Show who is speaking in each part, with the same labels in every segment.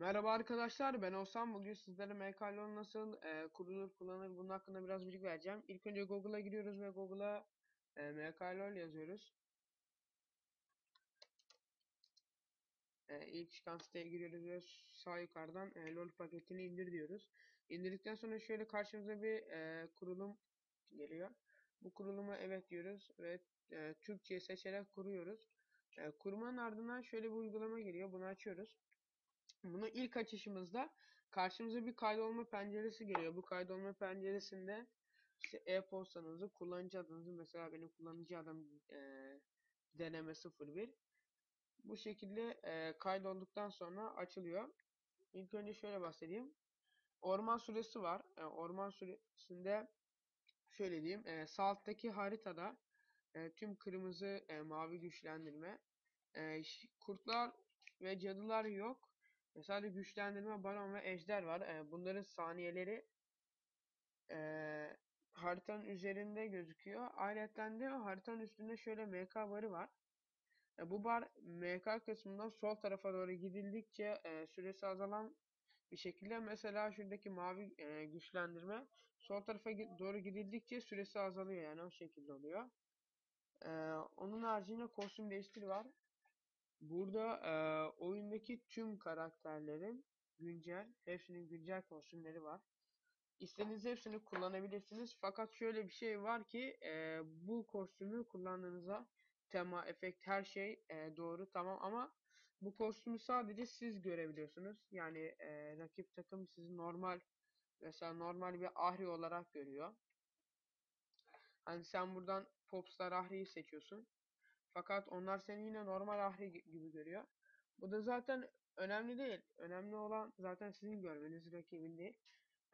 Speaker 1: Merhaba arkadaşlar ben Oğuzhan bugün sizlere MKLO nasıl e, kurulur kullanılır bunun hakkında biraz bilgi vereceğim. İlk önce Google'a giriyoruz ve Google'a e, MKLO yazıyoruz. E, ilk çıkan siteye giriyoruz ve sağ yukarıdan e, LOL paketini indir diyoruz. İndirdikten sonra şöyle karşımıza bir e, kurulum geliyor. Bu kuruluma evet diyoruz ve e, Türkçe'yi seçerek kuruyoruz. E, kurmanın ardından şöyle bir uygulama geliyor. Bunu açıyoruz. Bunu ilk açışımızda karşımıza bir kaydolma penceresi geliyor. Bu kaydolma penceresinde işte e-postanızı, kullanıcı adınızı mesela benim kullanıcı adım e, deneme 01 bu şekilde e, kaydolduktan sonra açılıyor. İlk önce şöyle bahsedeyim. Orman süresi var. E, orman süresinde şöyle diyeyim. E, sağ alttaki haritada e, tüm kırmızı e, mavi güçlendirme e, kurtlar ve cadılar yok. Sadece güçlendirme, baron ve ejder var. E, bunların saniyeleri e, haritanın üzerinde gözüküyor. Ayrıca de haritanın üstünde şöyle MK barı var. E, bu bar MK kısmından sol tarafa doğru gidildikçe e, süresi azalan bir şekilde mesela şuradaki mavi e, güçlendirme sol tarafa doğru gidildikçe süresi azalıyor yani o şekilde oluyor. E, onun haricinde kostüm değiştir var. Burada e, oyundaki tüm karakterlerin güncel, hepsinin güncel kostümleri var. İstediğiniz hepsini kullanabilirsiniz. Fakat şöyle bir şey var ki e, bu kostümü kullandığınızda tema, efekt, her şey e, doğru tamam ama bu kostümü sadece siz görebiliyorsunuz. Yani e, rakip takım sizi normal mesela normal bir Ahri olarak görüyor. Hani sen buradan Popstar Ahri'yi seçiyorsun. Fakat onlar seni yine normal ahri gibi görüyor. Bu da zaten önemli değil. Önemli olan zaten sizin görmeniz rakibin değil.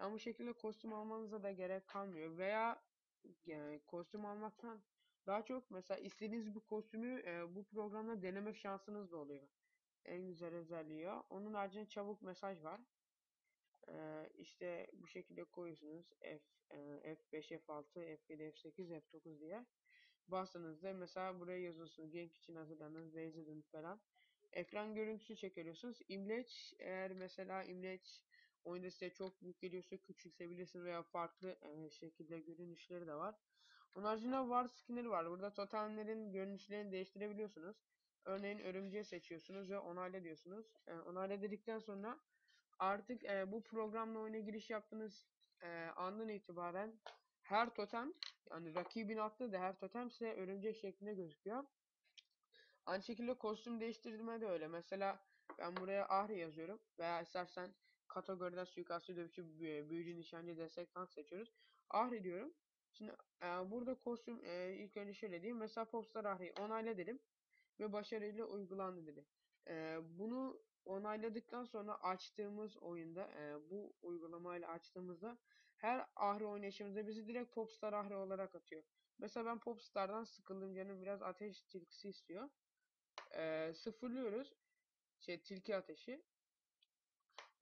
Speaker 1: Yani bu şekilde kostüm almanıza da gerek kalmıyor. Veya yani kostüm almaktan daha çok mesela istediğiniz bir kostümü e, bu programda deneme şansınız da oluyor. En güzel özelliği. Onun haricinde çabuk mesaj var. Ee, işte bu şekilde koyuyorsunuz F, e, F5, F6, F7, F8, F9 diye bastığınızda mesela buraya yazıyorsunuz genç için hazırlanan Resident falan. Ekran görüntüsü çekiyorsunuz. İmleç eğer mesela imleç oyunda size çok büyük geliyorsa küçültebilirsiniz veya farklı e, şekilde görünüşleri de var. Onun haricinde var skinleri var. Burada totemlerin görünüşlerini değiştirebiliyorsunuz. Örneğin örümceği seçiyorsunuz ve onayla diyorsunuz. E, onayla dedikten sonra artık e, bu programla oyuna giriş yaptığınız e, andan itibaren her totem yani rakibin attığı da her totem size örümcek şeklinde gözüküyor. Aynı şekilde kostüm değiştirme de öyle. Mesela ben buraya Ahri yazıyorum. Veya istersen kategoriden suikastçı dövüşçü büyücü nişancı destek tank seçiyoruz. Ahri diyorum. Şimdi e, burada kostüm e, ilk önce şöyle diyeyim. Mesela Popstar Ahri'yi onayla dedim. Ve başarıyla uygulandı dedi. E, bunu onayladıktan sonra açtığımız oyunda e, bu uygulamayla açtığımızda her ahri oynayışımızda bizi direkt Popstar ahri olarak atıyor. Mesela ben Popstar'dan sıkıldım canım biraz ateş tilkisi istiyor. E, sıfırlıyoruz. Şey tilki ateşi.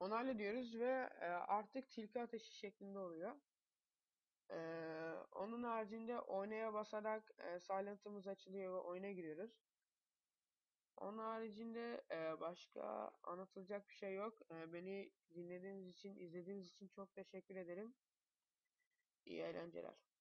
Speaker 1: Onayla diyoruz ve e, artık tilki ateşi şeklinde oluyor. Ee, onun haricinde oynaya basarak e, silent'ımız açılıyor ve oyuna giriyoruz. Onun haricinde e, başka anlatılacak bir şey yok. E, beni dinlediğiniz için, izlediğiniz için çok teşekkür ederim. İyi eğlenceler.